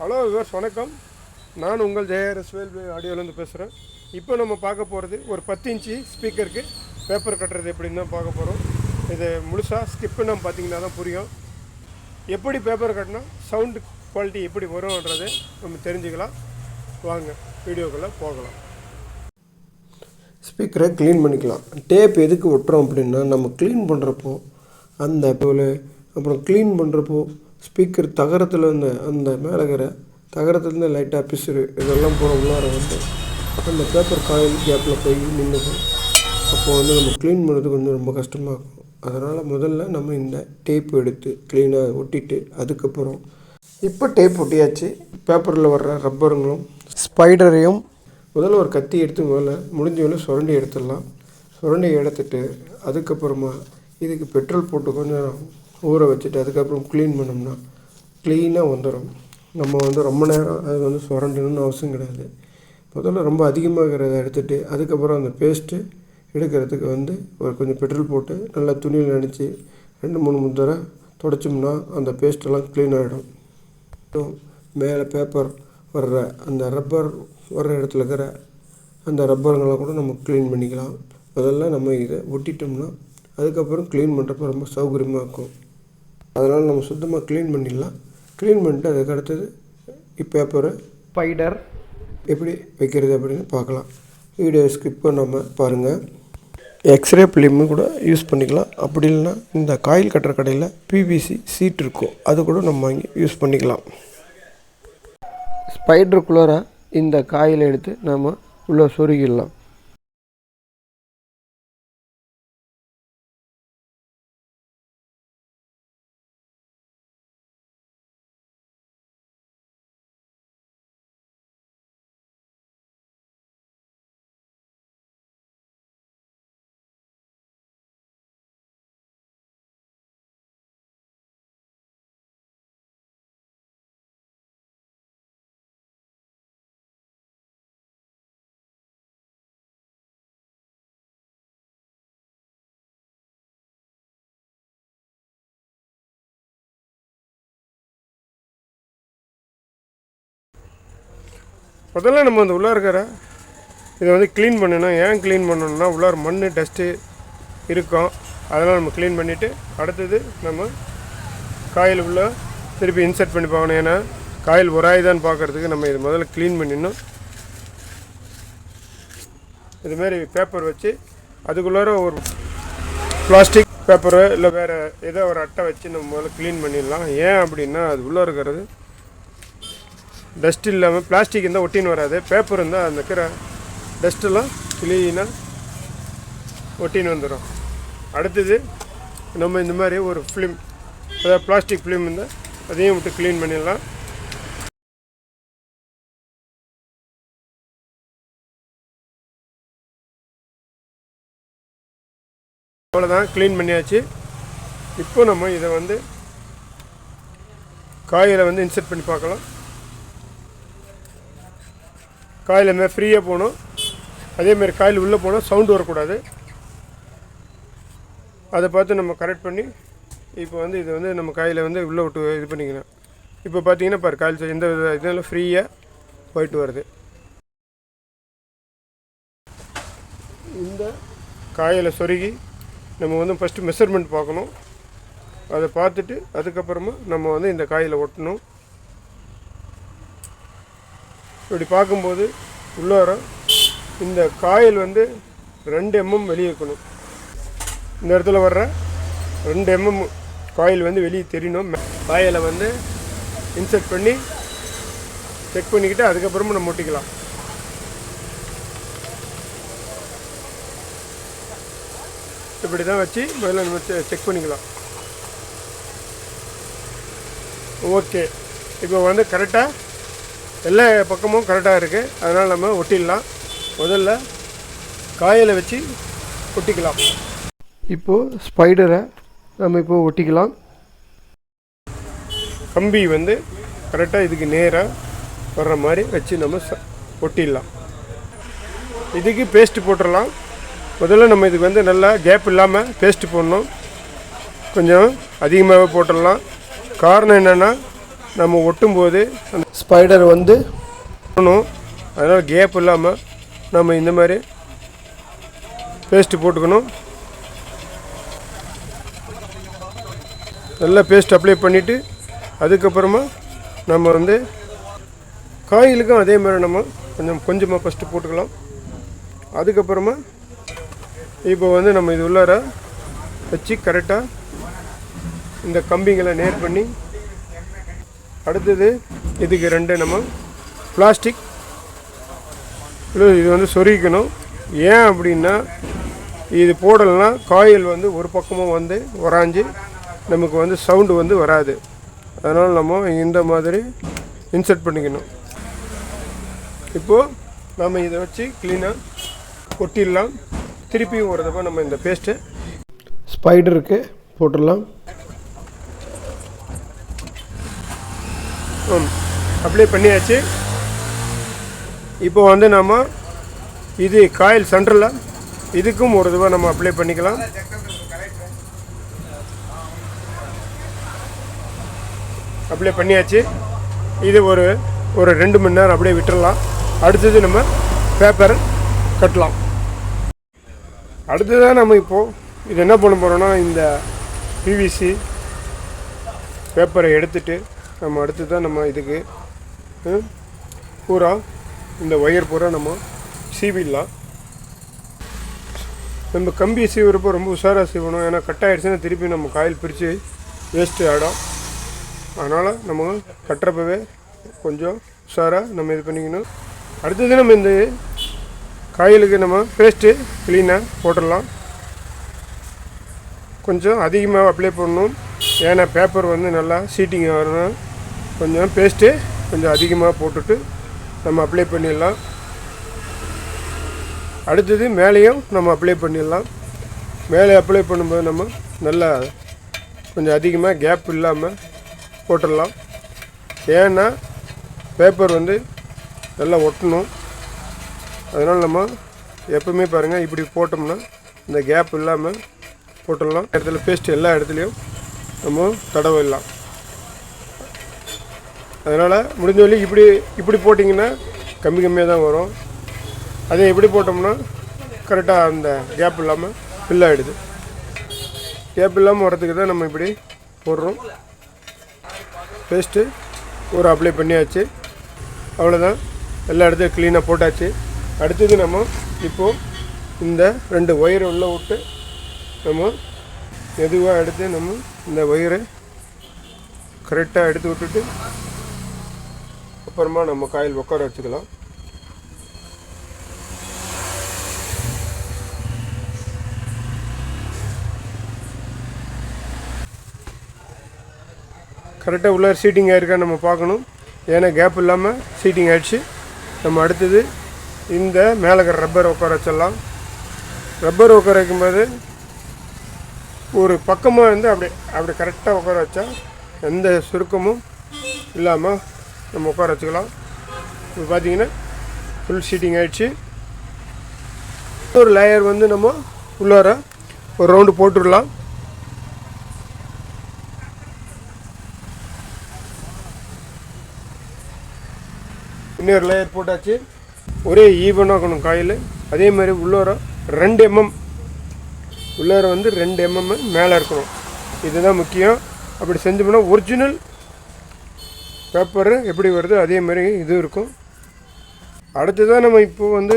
Hello viewers வணக்கம். நான் உங்கள் ஜெயரஸ் வேல்வே ஆடியோலேருந்து பேசுகிறேன். இப்போ நம்ம பார்க்க போகிறது ஒரு பத்து இன்ச்சு ஸ்பீக்கருக்கு பேப்பர் கட்டுறது எப்படின்னு தான் பார்க்க போகிறோம். இது முழுசாக ஸ்கிப்பு நம்ம பார்த்தீங்கன்னா தான் புரியும். எப்படி பேப்பர் கட்டினா சவுண்டு குவாலிட்டி எப்படி வரும்ன்றதை நம்ம தெரிஞ்சுக்கலாம். வாங்க வீடியோக்குள்ளே போகலாம். ஸ்பீக்கரை க்ளீன் பண்ணிக்கலாம். டேப் எதுக்கு ஒட்டுறோம் அப்படின்னா நம்ம க்ளீன் பண்ணுறப்போ அந்த போல் அப்புறம் க்ளீன் பண்ணுறப்போ ஸ்பீக்கர் தகரத்தில் இருந்த அந்த மேலே இருக்கிற தகரத்துலேருந்து லைட்டாக பிசுறு இதெல்லாம் போகிற உள்ளார வந்து அந்த பேப்பர் காயில் கேப்பில் போய் நின்றுக்கும் அப்போது வந்து நம்ம க்ளீன் பண்ணுறது கொஞ்சம் ரொம்ப கஷ்டமாக இருக்கும். அதனால் முதல்ல நம்ம இந்த டேப் எடுத்து க்ளீனாக ஒட்டிட்டு அதுக்கப்புறம் இப்போ டேப் ஒட்டியாச்சு. பேப்பரில் வர்ற ரப்பருங்களும் ஸ்பைடரையும் முதல்ல ஒரு கத்தி எடுத்து முதல்ல முடிஞ்ச சுரண்டி எடுத்துடலாம். சுரண்டி எடுத்துட்டு அதுக்கப்புறமா இதுக்கு பெட்ரோல் போட்டு கொஞ்சம் ஊற வச்சுட்டு அதுக்கப்புறம் க்ளீன் பண்ணோம்னா க்ளீனாக வந்துடும் நம்ம வந்து ரொம்ப நேரம் அது வந்து சுரண்டணும்னு அவசியம் கிடையாது. முதல்ல ரொம்ப அதிகமாகிறத எடுத்துகிட்டு அதுக்கப்புறம் அந்த பேஸ்ட்டு எடுக்கிறதுக்கு வந்து ஒரு கொஞ்சம் பெட்ரோல் போட்டு நல்லா துணியில் நினச்சி ரெண்டு மூணு மூணு தடவை தொடச்சோம்னா அந்த பேஸ்ட்டெல்லாம் க்ளீன் ஆகிடும் மேலே பேப்பர் வர்ற அந்த ரப்பர் வர்ற இடத்துல இருக்கிற அந்த ரப்பருங்களை கூட நம்ம க்ளீன் பண்ணிக்கலாம். முதல்ல நம்ம இதை ஒட்டிட்டோம்னா அதுக்கப்புறம் க்ளீன் பண்ணுறப்ப ரொம்ப சௌகரியமாக இருக்கும். அதனால் நம்ம சுத்தமாக க்ளீன் பண்ணிடலாம். க்ளீன் பண்ணிட்டு அதுக்கு அடுத்தது இப்பேப்பரை ஸ்பைடர் எப்படி வைக்கிறது அப்படின்னு பார்க்கலாம். வீடியோ ஸ்கிப் பண்ணாமல் பாருங்கள் எக்ஸ்ரே ஃபிலிமு கூட யூஸ் பண்ணிக்கலாம். அப்படி இல்லைன்னா இந்த காயில் கட்டுற கடையில் பிவிசி சீட் இருக்கும் அது கூட நம்ம வாங்கி யூஸ் பண்ணிக்கலாம். ஸ்பைடருக்குள்ளார இந்த காயில் எடுத்து நாம் உள்ளே சொருகிடலாம். முதல்ல நம்ம அந்த உள்ளார இருக்கிற இதை வந்து க்ளீன் பண்ணணும் ஏன் க்ளீன் பண்ணணும்னா உள்ளார மண் டஸ்ட்டு இருக்கும். அதெல்லாம் நம்ம க்ளீன் பண்ணிவிட்டு அடுத்தது நம்ம காயில் உள்ள திருப்பி இன்சர்ட் பண்ணி பார்க்கணும். ஏன்னா காயில் உராயுதான்னு பார்க்குறதுக்கு நம்ம இது முதல்ல க்ளீன் பண்ணிடணும். இதுமாரி பேப்பர் வச்சு அதுக்குள்ளார ஒரு பிளாஸ்டிக் பேப்பரு இல்லை வேறு ஏதோ ஒரு அட்டை வச்சு நம்ம முதல்ல க்ளீன் பண்ணிடலாம். ஏன் அப்படின்னா அது உள்ளே இருக்கிறது டஸ்ட் இல்லாமல் பிளாஸ்டிக் இருந்தால் ஒட்டின்னு வராது. பேப்பர் இருந்தால் அந்த இருக்கிற டஸ்ட்டெல்லாம் க்ளீனாக ஒட்டின்னு வந்துடும் அடுத்தது நம்ம இந்த மாதிரி ஒரு ஃபிலிம் அதாவது பிளாஸ்டிக் ஃபிலிம் இருந்தால் அதையும் விட்டு க்ளீன் பண்ணிடலாம். அவ்வளோதான் க்ளீன் பண்ணியாச்சு. இப்போ நம்ம இதை வந்து காயில் வந்து இன்செர்ட் பண்ணி பார்க்கலாம். காயில் இருந்தால் ஃப்ரீயாக போகணும். அதேமாரி காயில் உள்ளே போனால் சவுண்டு வரக்கூடாது. அதை பார்த்து நம்ம கரெக்ட் பண்ணி இப்போ வந்து இது வந்து நம்ம காயில் வந்து உள்ளே விட்டு இது பண்ணிக்கலாம். இப்போ பார்த்தீங்கன்னா பாரு காயில் எந்த வித இதெல்லாம் ஃப்ரீயாக போயிட்டு வருது. இந்த காயில் சொருகி நம்ம வந்து ஃபஸ்ட்டு மெஷர்மெண்ட் பார்க்கணும். அதை பார்த்துட்டு அதுக்கப்புறமா நம்ம வந்து இந்த காயில் ஒட்டணும். இப்படி பார்க்கும்போது உள்ளார இந்த காயில் வந்து ரெண்டு எம்எம் வெளியே இருக்கணும். இந்த இடத்துல வர்ற ரெண்டு எம்எம் காயில் வந்து வெளியே தெரியணும். காயில் வந்து இன்செர்ட் பண்ணி செக் பண்ணிக்கிட்டு அதுக்கப்புறமா நம்ம ஒட்டிக்கலாம் இப்படி தான் வச்சு முதல்ல நம்ம செக் பண்ணிக்கலாம். ஓகே. இப்போ வந்து கரெக்டாக எல்லா பக்கமும் கரெக்டாக இருக்குது அதனால் நம்ம ஒட்டிடலாம். முதல்ல காயில் வச்சு ஒட்டிக்கலாம். இப்போது ஸ்பைடரை நம்ம இப்போ ஒட்டிக்கலாம். கம்பி வந்து கரெக்டாக இதுக்கு நேராக வர்ற மாதிரி வச்சு நம்ம ச- ஒட்டிடலாம். இதுக்கு பேஸ்ட்டு போட்டுடலாம். முதல்ல நம்ம இதுக்கு வந்து நல்லா கேப் இல்லாமல் பேஸ்ட்டு போடணும். கொஞ்சம் அதிகமாகவே போட்டுடலாம். காரணம் என்னென்னா நம்ம ஒட்டும்போது அந்த ஸ்பைடர் வந்து பண்ணணும் அதனால் கேப் இல்லாமல் நம்ம இந்த மாதிரி பேஸ்ட்டு போட்டுக்கணும். நல்லா பேஸ்ட் அப்ளை பண்ணிவிட்டு அதுக்கப்புறமா நம்ம வந்து காய்களுக்கும் அதே மாதிரி நம்ம கொஞ்சம் கொஞ்சமாக ஃபஸ்ட்டு போட்டுக்கலாம். அதுக்கப்புறமா இப்போ வந்து நம்ம இது உள்ளார வச்சு கரெக்டாக இந்த கம்பிங்களை நேர் பண்ணி அடுத்தது இதுக்கு ரெண்டு நம்ம பிளாஸ்டிக் இது வந்து சொருகிக்கணும். ஏன் அப்படின்னா இது போடலைன்னா காயில் வந்து ஒரு பக்கமும் வந்து உராஞ்சி நமக்கு வந்து சவுண்டு வந்து வராது. அதனால் நம்ம இந்த மாதிரி இன்சர்ட் பண்ணிக்கணும். இப்போது நம்ம இதை வச்சு க்ளீனாக ஒட்டிடலாம் திருப்பியும் ஒரு தப்பாக நம்ம இந்த பேஸ்ட்டு ஸ்பைடருக்கு போட்டுடலாம். அப்ளை பண்ணியாச்சு. இப்போ வந்து நம்ம இது காயில் சென்டரில் இதுக்கும் ஒரு தடவை நம்ம அப்ளை பண்ணிக்கலாம். அப்ளை பண்ணியாச்சு. இது ஒரு ஒரு ரெண்டு மணி நேரம் அப்படியே விட்டுடலாம் அடுத்தது நம்ம பேப்பர் கட்டலாம். அடுத்ததாக நம்ம இப்போது இது என்ன பண்ண போகிறோன்னா இந்த பிவிசி பேப்பரை எடுத்துகிட்டு நம்ம அடுத்து தான் நம்ம இதுக்கு பூரா இந்த ஒயர் பூரா நம்ம சீவிடலாம். நம்ம கம்பி சீவுறப்போ ரொம்ப உஷாராக சீவணும். ஏன்னா கட் ஆகிடுச்சுன்னா திருப்பி நம்ம காயில் பிரித்து வேஸ்ட்டு ஆகிடும் அதனால் நம்ம கட்டுறப்பவே கொஞ்சம் உஷாராக நம்ம இது பண்ணிக்கணும். அடுத்தது நம்ம இந்த காயிலுக்கு நம்ம பேஸ்ட்டு க்ளீனாக போட்டுடலாம். கொஞ்சம் அதிகமாக அப்ளை பண்ணணும். ஏன்னா பேப்பர் வந்து நல்லா சீட்டிங் வரணும் கொஞ்சம் பேஸ்ட்டு கொஞ்சம் அதிகமாக போட்டுட்டு நம்ம அப்ளை பண்ணிடலாம். அடுத்தது மேலேயும் நம்ம அப்ளை பண்ணிடலாம். மேலே அப்ளை பண்ணும்போது நம்ம நல்லா கொஞ்சம் அதிகமாக கேப் இல்லாமல் போட்டுடலாம். ஏன்னா பேப்பர் வந்து நல்லா ஒட்டணும். அதனால் நம்ம எப்பவுமே பாருங்கள் இப்படி போட்டோம்னா இந்த கேப் இல்லாமல் போட்டுடலாம். இடத்துல பேஸ்ட் எல்லா இடத்துலையும் நம்ம தடவிடலாம். அதனால் முடிஞ்ச வரையும் இப்படி இப்படி போட்டிங்கன்னா கம்மி கம்மியாக தான் வரும். அதே இப்படி போட்டோம்னா கரெக்டாக அந்த கேப் இல்லாமல் ஃபில் ஆகிடுது கேப் இல்லாமல் வரதுக்கு தான் நம்ம இப்படி போடுறோம். பேஸ்ட்டு ஒரு அப்ளை பண்ணியாச்சு. அவ்வளோதான் எல்லா இடத்தையும் க்ளீனாக போட்டாச்சு. அடுத்தது நம்ம இப்போது இந்த ரெண்டு ஒயரை உள்ளே விட்டு நம்ம மெதுவாக எடுத்து நம்ம இந்த ஒயரை கரெக்டாக எடுத்து விட்டுட்டு அப்புறமா நம்ம காயில் உட்கார வச்சுக்கலாம். கரெக்டாக உள்ளே சீட்டிங் ஆயிருக்கான்னு நம்ம பார்க்கணும். ஏன்னா கேப் இல்லாமல் சீட்டிங் ஆயிடுச்சு. நம்ம அடுத்தது இந்த மேலே இருக்கிற ரப்பர் உட்கார வச்சிடலாம். ரப்பர் உட்கார வைக்கும்போது ஒரு பக்கமாக வந்து அப்படி அப்படி கரெக்டாக உட்கார வச்சா எந்த சுருக்கமும் இல்லாமல் நம்ம உட்கார வச்சுக்கலாம். இப்போ பார்த்தீங்கன்னா ஃபுல் சீட்டிங் ஆகிடுச்சு ஒரு லேயர் வந்து நம்ம உள்ளார ஒரு ரவுண்டு போட்டுடலாம். இன்னொரு லேயர் போட்டாச்சு. ஒரே ஈவனாக இருக்கணும் காயில். அதே மாதிரி உள்ளார ரெண்டு எம்எம் உள்ளார வந்து ரெண்டு எம்எம் மேலே இருக்கணும். இதுதான் முக்கியம். அப்படி செஞ்சோம்னா ஒரிஜினல் பேப்பரு எப்படி வருதோ அதே மாதிரி இது இருக்கும். அடுத்ததான் நம்ம இப்போ வந்து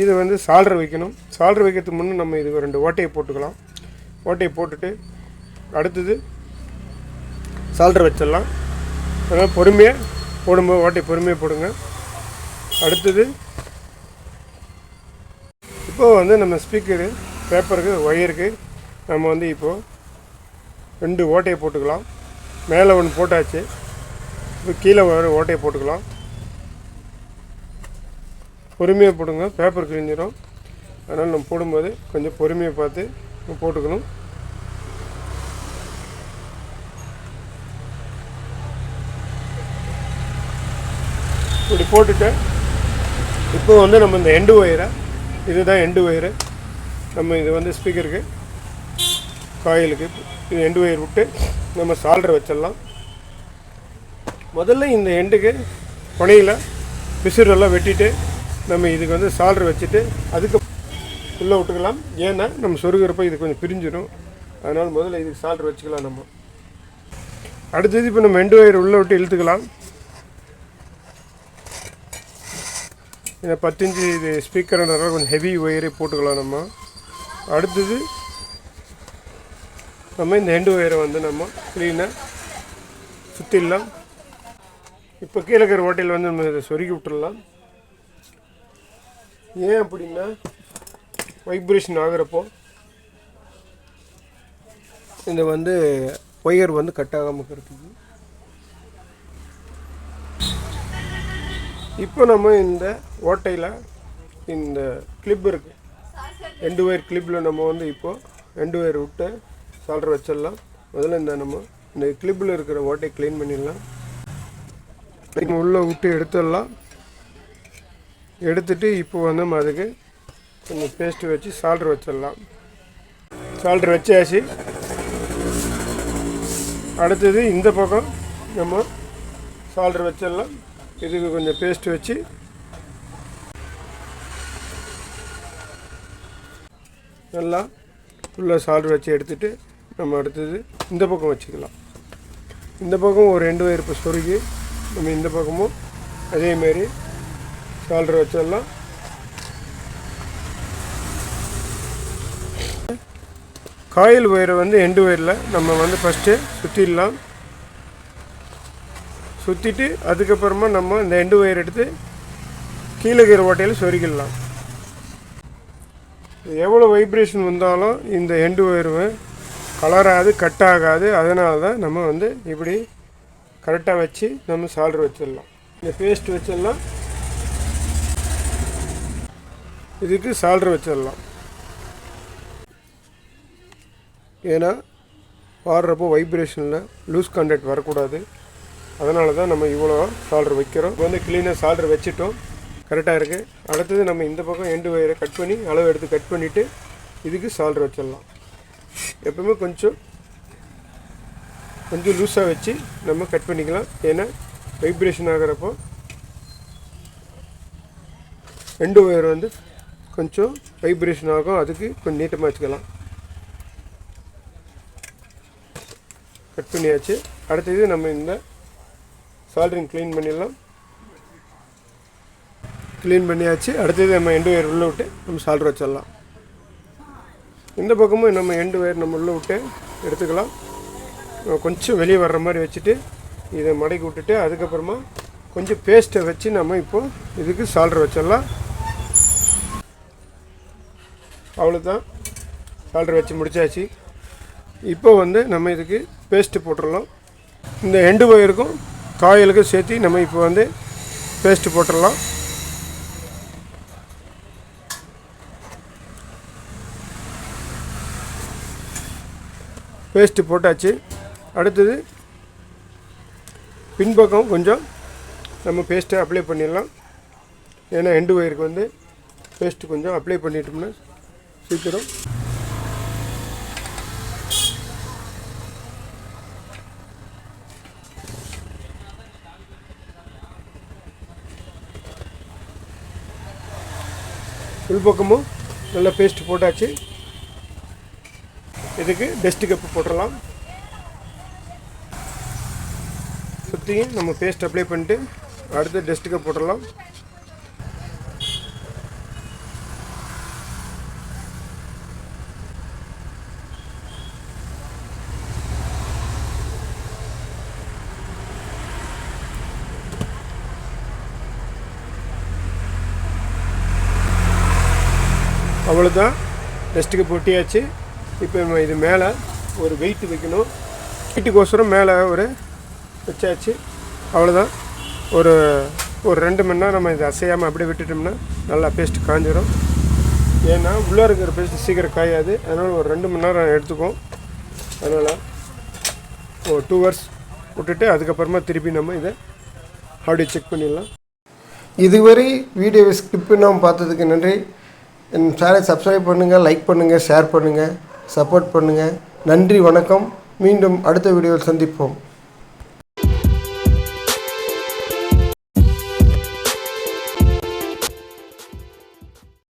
இது வந்து சால்டர் வைக்கணும். சால்ட்ரு வைக்கிறதுக்கு முன்னே நம்ம இதுக்கு ரெண்டு ஓட்டையை போட்டுக்கலாம். ஓட்டையை போட்டுட்டு அடுத்தது சால்டர் வச்சிடலாம். அதனால் பொறுமையாக போடும்போது ஓட்டை பொறுமையாக போடுங்க. அடுத்தது இப்போது வந்து நம்ம ஸ்பீக்கரு பேப்பருக்கு ஒயருக்கு நம்ம வந்து இப்போது ரெண்டு ஓட்டையை போட்டுக்கலாம். மேலே ஒன்று போட்டாச்சு. இப்போ கீழே ஒரு ஓட்டையை போட்டுக்கலாம். பொறுமையாக போடுங்க. பேப்பர் கிழிஞ்சிடும் அதனால் நம்ம போடும்போது கொஞ்சம் பொறுமையாக பார்த்து போட்டுக்கணும். இப்படி போட்டுட்டு இப்போ வந்து நம்ம இந்த எண்டு ஒயரை இதுதான் எண்டு ஒயரு நம்ம இது வந்து ஸ்பீக்கருக்கு காயிலுக்கு இது எண்டு ஒயர் விட்டு நம்ம சால்டர் வச்சிடலாம். முதல்ல இந்த எண்டுக்கு புனையில் பிசுரெல்லாம் வெட்டிட்டு நம்ம இதுக்கு வந்து சால்டர் வச்சுட்டு அதுக்கு உள்ளே விட்டுக்கலாம். ஏன்னா நம்ம சொருகிறப்ப இது கொஞ்சம் பிரிஞ்சிடும். அதனால் முதல்ல இதுக்கு சால்ட்ரு வச்சுக்கலாம் நம்ம. அடுத்தது இப்போ நம்ம எண்டு ஒயர் உள்ளே விட்டு இழுத்துக்கலாம். இந்த பத்தஞ்சு இது ஸ்பீக்கர்ன்றதுனால கொஞ்சம் ஹெவி ஒயரே போட்டுக்கலாம் நம்ம. அடுத்தது நம்ம இந்த எண்டு ஒயரை வந்து நம்ம க்ளீனாக சுற்றிடலாம் இப்போ கீழே இருக்கிற ஓட்டையில் வந்து நம்ம இதை சொருகி விட்டுடலாம் ஏன் அப்படின்னா வைப்ரேஷன் ஆகிறப்போ இந்த வந்து ஒயர் வந்து கட் ஆகாமல் இருக்கிறதுக்கு. இப்போ நம்ம இந்த ஓட்டையில் இந்த கிளிப் இருக்குது ரெண்டு ஒயர் கிளிப்பில் நம்ம வந்து இப்போது ரெண்டு ஒயர் விட்டு சால்டர் வச்சிடலாம். முதல்ல இந்த நம்ம இந்த கிளிப்பில் இருக்கிற ஓட்டையை க்ளீன் பண்ணிடலாம். உள்ளே விட்டு எடுத்துடலாம். எடுத்துட்டு இப்போ வந்து நம்ம அதுக்கு கொஞ்சம் பேஸ்ட்டு வச்சு சால்ட்ரு வச்சிடலாம். சால்ட்ரு வச்சாச்சு. அடுத்தது இந்த பக்கம் நம்ம சால்ட்ரு வச்சிடலாம். இதுக்கு கொஞ்சம் பேஸ்ட் வச்சு. நல்லா ஃபுல்லாக சால்ட்ரு வச்சு எடுத்துகிட்டு நம்ம அடுத்தது இந்த பக்கம் வச்சுக்கலாம். இந்த பக்கம் ஒரு ரெண்டு வயிறு சொருகி நம்ம இந்த பக்கமும் அதேமாரி சால்டர் வச்சிடலாம். காயில் ஒயரை வந்து எண்டு ஒயரில் நம்ம வந்து ஃபஸ்ட்டு சுற்றிடலாம் சுற்றிட்டு அதுக்கப்புறமா நம்ம இந்த எண்டு ஒயர் எடுத்து கீழே இருக்கிற ஓட்டையில் சொருகிடலாம். எவ்வளோ வைப்ரேஷன் வந்தாலும் இந்த எண்டு ஒயர் கலராது கட் ஆகாது. அதனால தான் நம்ம வந்து இப்படி கரெக்டாக வச்சு நம்ம சால்ட் வச்சிடலாம். இந்த பேஸ்ட் வச்சிடலாம். இதுக்கு சால்ட்ரு வச்சிடலாம். ஏன்னா பாடுறப்போ வைப்ரேஷனில் லூஸ் கண்டக்ட் வரக்கூடாது. அதனால தான் நம்ம இவ்வளோ சால்ட்ரு வைக்கிறோம். இப்போ வந்து க்ளீனாக சால்ட்ரு வச்சுட்டோம். கரெக்டாக இருக்குது அடுத்தது நம்ம இந்த பக்கம் எண்டு வயரை கட் பண்ணி அளவு எடுத்து கட் பண்ணிவிட்டு இதுக்கு சால்ட்ரு வச்சிடலாம். எப்பவுமே கொஞ்சம் கொஞ்சம் லூஸாக வச்சு நம்ம கட் பண்ணிக்கலாம். ஏன்னா வைப்ரேஷன் ஆகிறப்போ எண்டு ஒயர் வந்து கொஞ்சம் வைப்ரேஷன் ஆகும். அதுக்கு கொஞ்சம் நீட்டமாக வச்சுக்கலாம். கட் பண்ணியாச்சு. அடுத்தது நம்ம இந்த சால்ட்ரிங் க்ளீன் பண்ணிடலாம். க்ளீன் பண்ணியாச்சு. அடுத்தது நம்ம எண்டு ஒயர் உள்ளே விட்டு நம்ம சால்டர் வச்சிடலாம். இந்த பக்கமும் நம்ம எண்டு ஒயர் நம்ம உள்ளே விட்டு எடுத்துக்கலாம். கொஞ்சம் வெளியே வர்ற மாதிரி வச்சுட்டு இதை மடக்கி விட்டுட்டு அதுக்கப்புறமா கொஞ்சம் பேஸ்ட்டை வச்சு நம்ம இப்போது இதுக்கு சால்ட்ரு வச்சிடலாம். அவ்வளோதான் சால்ட்ரு வச்சு முடிச்சாச்சு. இப்போ வந்து நம்ம இதுக்கு பேஸ்ட்டு போட்டுடலாம். இந்த எண்டு ஒயருக்கும் காயலுக்கும் சேர்த்து நம்ம இப்போ வந்து பேஸ்ட்டு போட்டுடலாம். பேஸ்ட்டு போட்டாச்சு. அடுத்தது பின்பக்கம் கொஞ்சம் நம்ம பேஸ்ட்டை அப்ளை பண்ணிடலாம். ஏன்னா எண்டு ஒயருக்கு வந்து பேஸ்ட்டு கொஞ்சம் அப்ளை பண்ணிட்டோம்னா சீக்கிரம் உள்பக்கமும் நல்லா பேஸ்ட் போட்டாச்சு. இதுக்கு டஸ்ட் கப்பு போட்டுடலாம். சுற்றியும் நம்ம பேஸ்ட் அப்ளை பண்ணிட்டு அடுத்து டஸ்ட்டுக்கு போட்டுடலாம். அவ்வளோதான் டஸ்ட்டுக்கு பொட்டியாச்சு. இப்போ நம்ம இது மேலே ஒரு வெயிட் வைக்கணும். வெயிட்டுக்கோசரம் மேலே ஒரு வச்சாச்சு. அவ்வளோதான் ஒரு ஒரு ரெண்டு மணி நேரம் நம்ம இதை அசையாமல் அப்படியே விட்டுட்டோம்னா நல்லா பேஸ்ட்டு காஞ்சிடும் ஏன்னா உள்ளே இருக்கிற பேஸ்ட்டு சீக்கிரம் காயாது. அதனால் ஒரு ரெண்டு மணி நேரம் எடுத்துக்கும் அதனால் ஒரு டூ ஹவர்ஸ் விட்டுட்டு அதுக்கப்புறமா திருப்பி நம்ம இதை அப்படியே செக் பண்ணிடலாம். இதுவரை வீடியோவை ஸ்கிப் பண்ணாமல் பார்த்ததுக்கு நன்றி. என் சேனலை சப்ஸ்கிரைப் பண்ணுங்கள் லைக் பண்ணுங்கள் ஷேர் பண்ணுங்கள் சப்போர்ட் பண்ணுங்கள் நன்றி வணக்கம். மீண்டும் அடுத்த வீடியோவில் சந்திப்போம்.